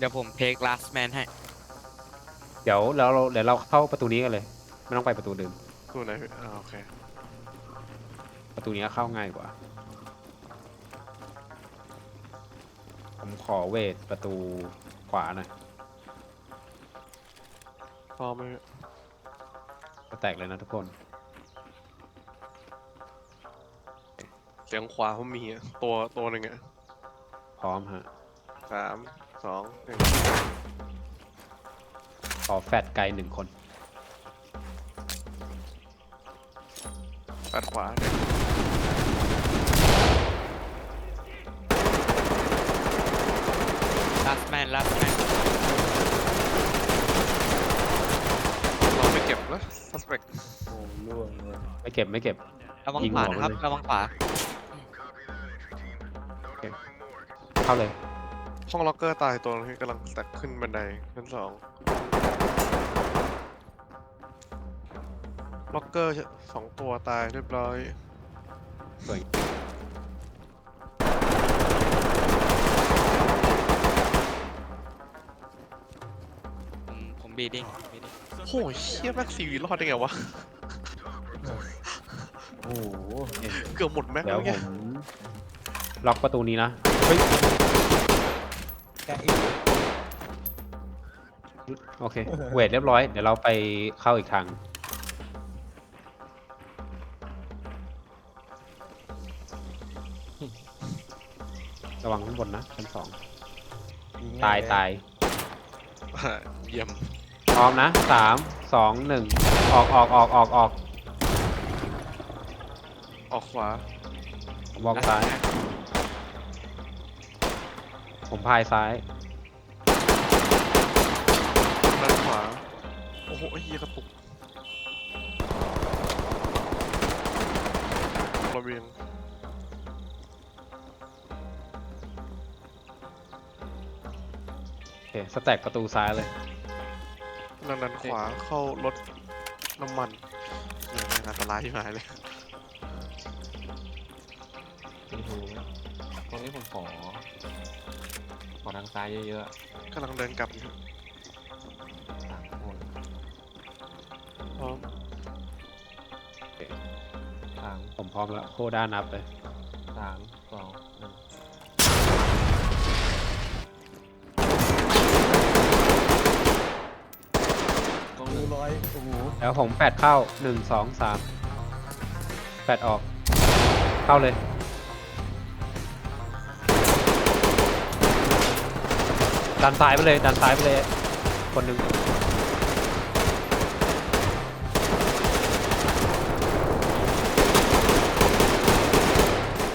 เดี๋ยวผมเพก last man ให้ เดี๋ยวแล้วเราเดี๋ยวเราเข้าประตูนี้กันเลย ไม่ต้องไปประตูเดิมตัวไหนพี่อ่าโอเคประตูนี้เข้าง่ายกว่า ผมขอเวทประตูขวาหน่อยพร้อมไหมพี่จะแตกเลยนะทุกคน เสียงขวาผมมีอะตัวตัวหนึ่งอะพร้อมฮะสาม สองหนึ่งขอแฟดไกลหนึ่งคน ปัดขวาหนึ่ง last man last man เราไม่เก็บนะ suspect โอ้ล่วงเลยไม่เก็บไม่เก็บ ระวังยิงขวาหัวนะครับเลย ระวังขวาเข้าเลย ห้องล็อกเกอร์ตายตัวนึงพี่กำลังแตกขึ้นบันไดชั้นสองล็อกเกอร์สองตัวตายเรียบร้อยสวยผมผมบีดิ้งบีดิ้งโอ้ยเชี่ยแม็กซีวีรอดได้ไงวะ โอ้โหเห็นเกือบหมดแม็กเดี๋ยวแล้วผเนี่ยมล็อกประตูนี้นะ เฮ้ย แกอีกโอเค เวทเรียบร้อย เดี๋ยวเราไปเข้าอีกทาง ระวังข้างบนนะชั้นสองงตายเลตายอ่าเยี่ยมพร้อมนะสามสองหนึ่งออกออกออกออกออกออกขวาผมบอกซ้าย ผมพายซ้าย ด้านขวา โอ้โหไอ้เหี้ยกระตุกระเบียงโอเค สแต็กประตูซ้ายเลย ด้านด้านขวาเข้ารถน้ำมันเนี่ยแม่งอันตรายที่หายเลยมีหูไหมตรงนี้ผมขอ ขอทางซ้ายเยอะกำลังเดินกลับอยู่ๆสามคนพร้อมสามผมพร้อมแล้วโคด้านับเลย สามสองหนึ่งตรงนี้ร้อยโอ้โหแล้วผมแปดเข้าหนึ่งสองสามแปดออก เข้าเลย ดันซ้ายไปเลย ดันซ้ายไปเลย คนหนึ่ง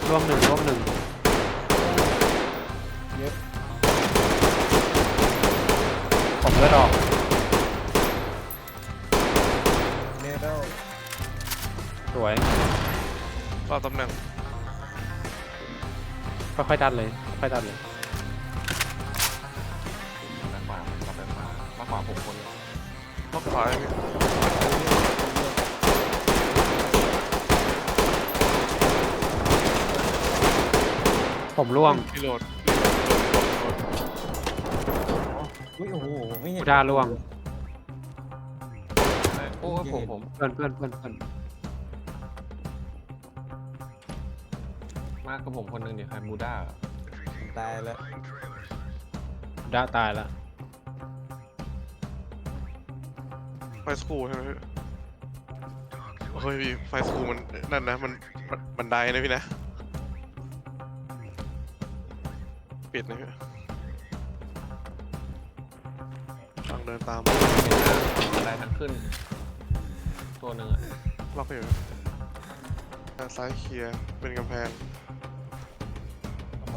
ร่วงหนึ่งร่วงหนึ่งเย็บผมเลือดออกเนเดลสวย รอตำแหน่งค่อยๆดันเลย ค่อยๆดันเลยามาขวาผมคนล็อกขวาเลยพี่ผมร่วงพี่โหลดอุ้ยโอ้โหไม่เห็นกูด้าร่วงโอ้ยผมผมเพื่อนเพื่อนเพื่อนเพื่อนมากกับผมคนหนึ่งเดี๋ยวใครบูด้าเหรอตายแล้วด้าตายแล้ว ไฟสคูลใช่ไหมพี่เฮ้ยพี่ไฟสคูลมันนั่นนะมันมันบันไดนะพี่นะปิดนะพี่ฟังเดินตามเห็นหน้าบันไดทางขึ้น ตัวหนึ่งอะล็อกอยู่ด้านซ้ายเคลียร์เป็นกำแพง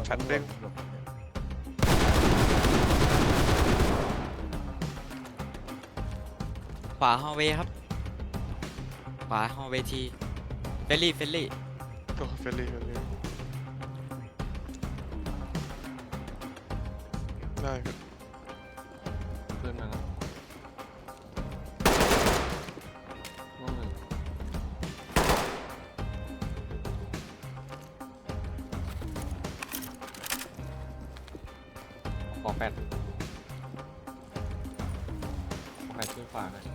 ชัดเด้ง ขวาฮอลเวย์ครับ ขวาฮอลเวย์ทีเฟลลี่เฟลลี่ก็เฟลลี่เฟลลี่ได้ครับ ขวาหน่อย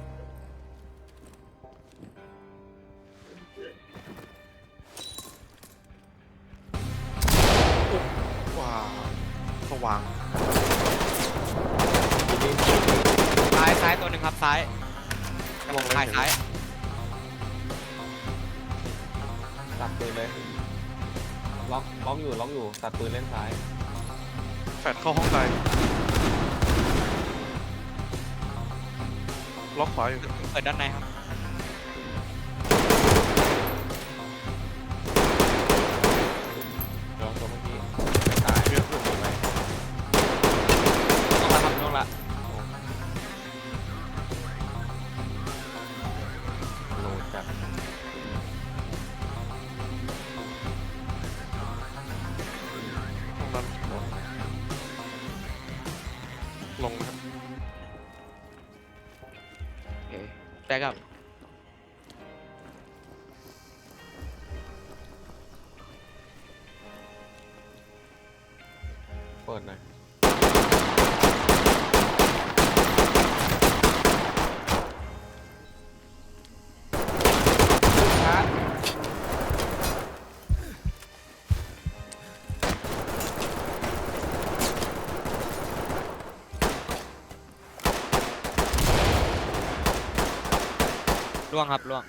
ว้าวสว่างซ้ายซ้ายตัวหนึ่งครับซ้ายกำลังถ่ายซ้ายตัดปืนเลยล็อกล็อกอยู่ล็อกอยู่ตัดปืนเล่นซ้าย แฟดเข้าห้องใด ล็อกขวาอยู่เปิดด้านในครับ ได้ครับเปิดหน่อย ล่วงครับล่วง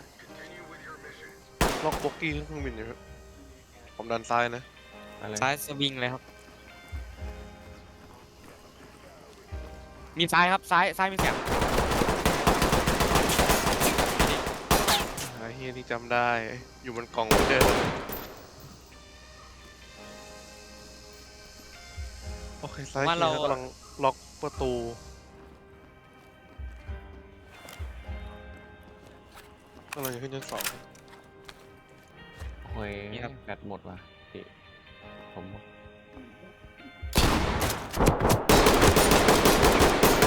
ล็อกบ็อกกี้ขึ้นเครื่องบินอยู่ครับผมดันซ้ายนะอะไรซ้ายสวิงเลยครับ มีซ้ายครับซ้ายซ้ายมีเสียงไอ้เฮียนี่จำได้ อยู่บนกล่องเจอโอเคซ้ายว่าเฮียเรากำลังล็อกประตู กำลังจะขึ้นชั้นสองโอ้ยนี่ครับแบตหมดว่ะพี่ผม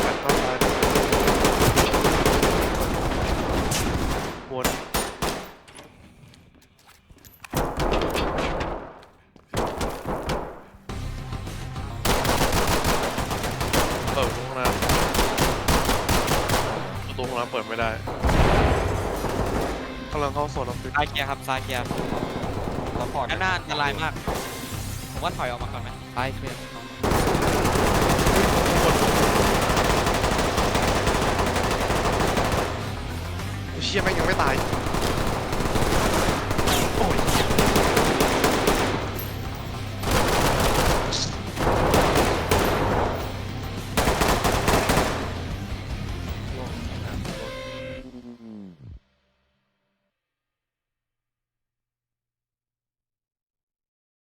แฟดเข้าซ้ายวนเปิดห้องน้ำประตูห้องน้ำเปิดไม่ได้ กำลังเข้าโซนออฟฟิศซ้ายเคลียร์ครับซ้ายเคลียร์ซัพพอร์ตด้านหน้าอันตรายมาก ผมว่าถอยออกมาก่อนไหมซ้ายเคลียร์ไอ้เชี่ยแม่งยังไม่ตาย